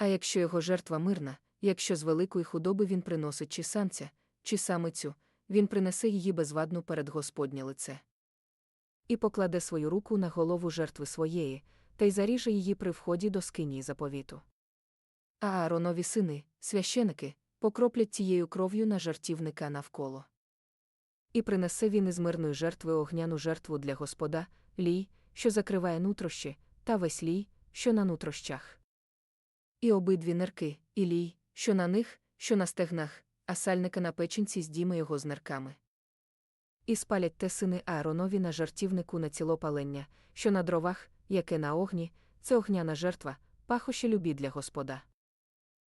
А якщо його жертва мирна, якщо з великої худоби він приносить чи самця, чи самицю, він принесе її безвадну перед Господнє лице. І покладе свою руку на голову жертви своєї, та й заріже її при вході до скинії заповіту. А Ааронові сини, священики, покроплять тією кров'ю на жартівника навколо. І принесе він із мирної жертви огняну жертву для Господа, лій, що закриває нутрощі, та весь лій, що на нутрощах. І обидві нирки, і лій, що на них, що на стегнах, а сальника на печінці здіме його з нирками. І спалять те сини Ааронові на жартівнику на цілопалення, що на дровах, яке на огні, це огняна жертва, пахощі любі для Господа.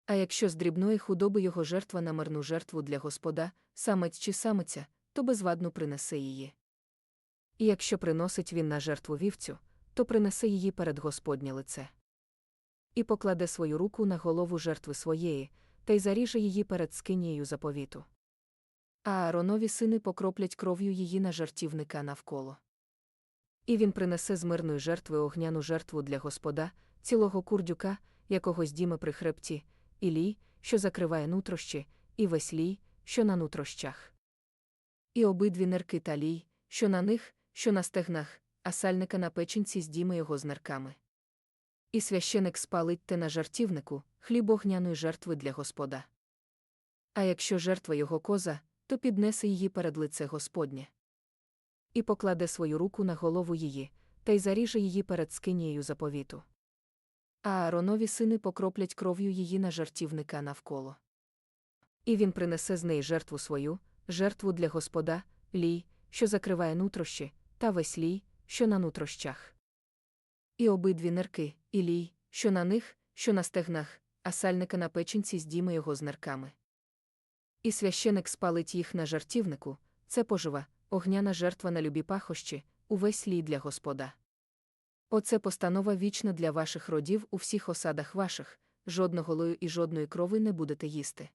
А якщо з дрібної худоби його жертва на мирну жертву для Господа, самець чи самиця, то безвадно принесе її. І якщо приносить він на жертву вівцю, то принесе її перед Господнє лице. І покладе свою руку на голову жертви своєї, та й заріже її перед скинією заповіту. А Ааронові сини покроплять кров'ю її на жартівника навколо. І він принесе з мирної жертви огняну жертву для Господа, цілого курдюка, якого здіме при хребті, і лій, що закриває нутрощі, і весь лій, що на нутрощах. І обидві нирки та лій, що на них, що на стегнах, а сальника на печінці здіме його з нирками. І священик спалить те на жартівнику, хліб огняної жертви для Господа. А якщо жертва його коза, то піднесе її перед лице Господнє. І покладе свою руку на голову її, та й заріже її перед скинією заповіту. А Ааронові сини покроплять кров'ю її на жартівника навколо. І він принесе з неї жертву свою, жертву для Господа, лій, що закриває нутрощі, та весь лій, що на нутрощах. І обидві нирки, і лій, що на них, що на стегнах, а сальника на печінці здіме його з нирками. І священик спалить їх на жартівнику, це пожива, огняна жертва на любі пахощі, увесь лій для Господа. Оце постанова вічна для ваших родів у всіх осадах ваших, жодного лою і жодної крови не будете їсти.